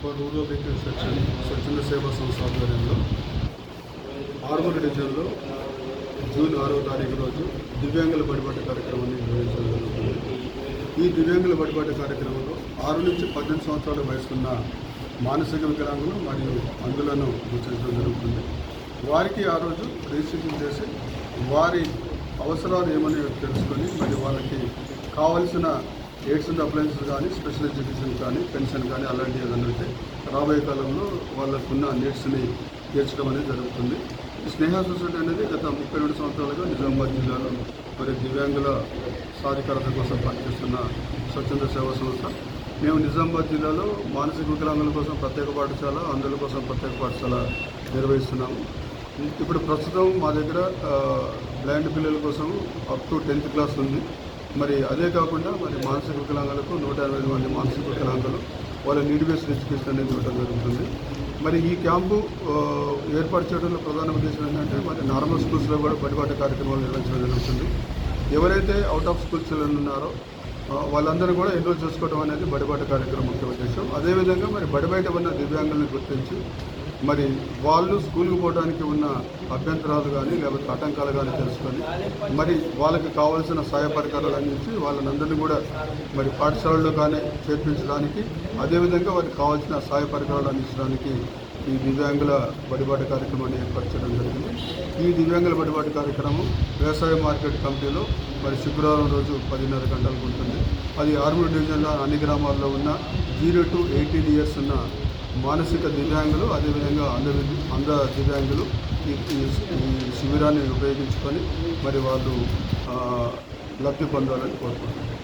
For rural vehicle section స్వచ్ఛంద సేవా సంస్థ ఆధ్వర్యంలో ఆర్మూర్ డివిజన్లో జూన్ ఆరో తారీఖు రోజు దివ్యాంగుల బడిబాట కార్యక్రమాన్ని నిర్వహించడం జరుగుతుంది. ఈ దివ్యాంగుల బడిబాట కార్యక్రమంలో ఆరు నుంచి పద్దెనిమిది సంవత్సరాల వయసున్న మానసిక వికలాంగులు మరియు అందులను గుర్తించడం జరుగుతుంది. వారికి ఆ రోజు రిజిస్ట్రేషన్ చేసి వారి అవసరాలు ఏమని తెలుసుకొని మరి వాళ్ళకి కావలసిన ఎయిడ్స్ అండ్ అప్లయన్సెస్ కానీ స్పెషల్ ఎడ్యుకేషన్ కానీ పెన్షన్ కానీ అలాంటివి ఏదైనా అయితే రాబోయే కాలంలో వాళ్ళకున్న నీడ్స్ని తీర్చడం అనేది జరుగుతుంది. స్నేహ సొసైటీ అనేది గత ముప్పై రెండు సంవత్సరాలుగా నిజామాబాద్ జిల్లాలో మరి దివ్యాంగుల సాధికారత కోసం పనిచేస్తున్న స్వచ్ఛంద సేవా సంస్థ. మేము నిజామాబాద్ జిల్లాలో మానసిక వికలాంగుల కోసం ప్రత్యేక పాఠశాల అందుల కోసం ప్రత్యేక పాఠశాల నిర్వహిస్తున్నాము. ఇప్పుడు ప్రస్తుతం మా దగ్గర బ్లైండ్ పిల్లల కోసం అప్ టు టెన్త్ క్లాస్ ఉంది. మరి అదే కాకుండా మరి మానసిక వికలాంగులకు నూట ఎనభై ఐదు మంది మానసిక వికలాంగులు వాళ్ళ నీడ్ బేస్డ్ ఎడ్యుకేషన్ అనేది ఇవ్వడం జరుగుతుంది. మరి ఈ క్యాంపు ఏర్పాటు చేయడంలో ప్రధాన ఉద్దేశం ఏంటంటే మరి నార్మల్ స్కూల్స్లో కూడా బడిబాట కార్యక్రమాలు నిర్వహించడం జరుగుతుంది. ఎవరైతే అవుట్ ఆఫ్ స్కూల్ చిల్డ్రన్ ఉన్నారో వాళ్ళందరూ కూడా ఎన్రోల్ చేసుకోవడం అనేది బడిబాట కార్యక్రమం ముఖ్య ఉద్దేశం. అదేవిధంగా మరి బడిబయట ఉన్న దివ్యాంగులను గుర్తించి మరి వాళ్ళు స్కూల్కి పోవడానికి ఉన్న అభ్యంతరాలు కానీ లేకపోతే ఆటంకాలు కానీ తెలుసుకొని మరి వాళ్ళకి కావాల్సిన సహాయ పరికరాలు అందించి వాళ్ళనందరినీ కూడా మరి పాఠశాలలో కానీ చేర్పించడానికి అదేవిధంగా వారికి కావాల్సిన సహాయ పరికరాలు అందించడానికి ఈ దివ్యాంగుల బడిబాటు కార్యక్రమాన్ని ఏర్పరచడం జరిగింది. ఈ దివ్యాంగుల బడిబాటు కార్యక్రమం వ్యవసాయ మార్కెట్ కమిటీలో మరి శుక్రవారం రోజు పదిన్నర గంటలకు ఉంటుంది. అది ఆర్మూర్ డివిజన్లో అన్ని గ్రామాల్లో ఉన్న జీరో టు ఎయిటీన్ ఇయర్స్ ఉన్న మానసిక దివ్యాంగులు అదేవిధంగా అంధ అంధ దివ్యాంగులు ఈ శిబిరాన్ని ఉపయోగించుకొని మరి వాళ్ళు లబ్ధి పొందాలని కోరుకుంటున్నారు.